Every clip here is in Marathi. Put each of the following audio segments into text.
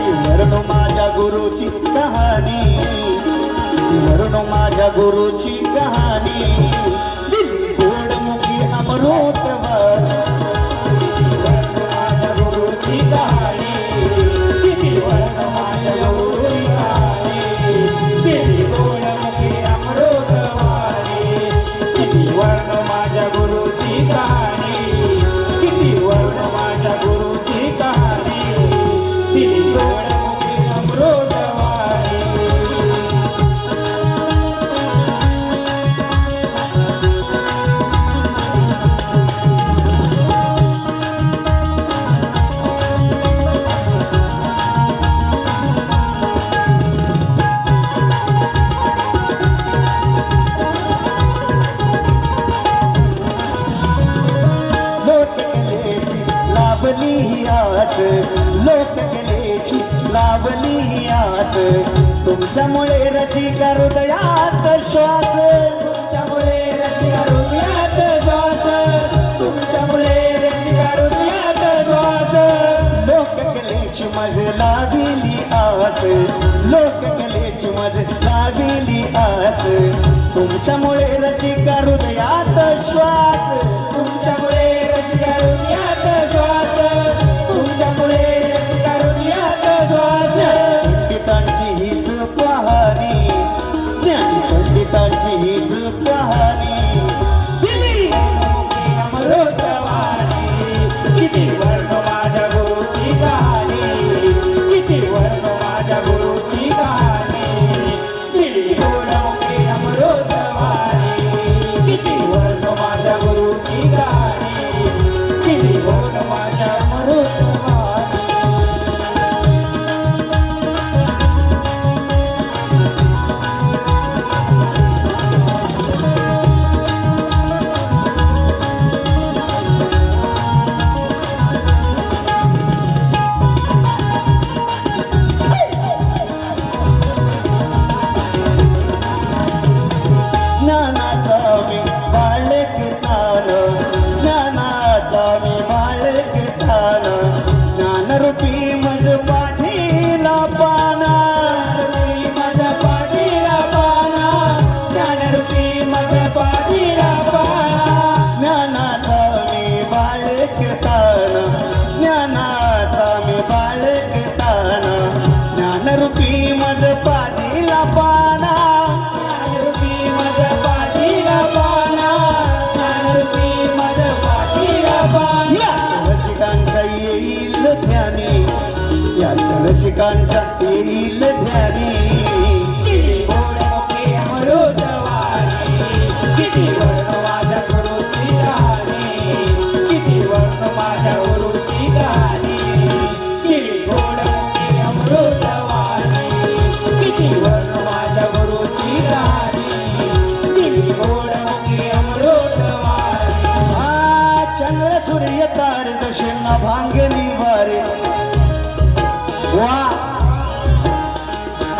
वरणो माझ्या गुरुची कहाणी. वरणो माझ्या गुरुची कहाणी. गोडमुखी अमृतवाला भटकण्याची लावली आस. तुमच्यामुळे रसिका हृदयात श्वास. तुमच्यामुळे रसिका हृदयात श्वास. आस. तुमच्यामुळे रसिका ज्ञानी या रसिकांच्या येईल ध्यानी. चंद्र सूर्य तार जसे ना भांगली वारे. वा.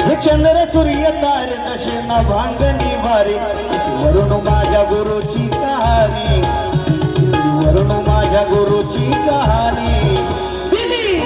हे चंद्र सूर्य तार जसे ना भांगली वारे. वरुण माझ्या गुरुची कहाणी. वरुण माझ्या गुरुची कहाणी. दिली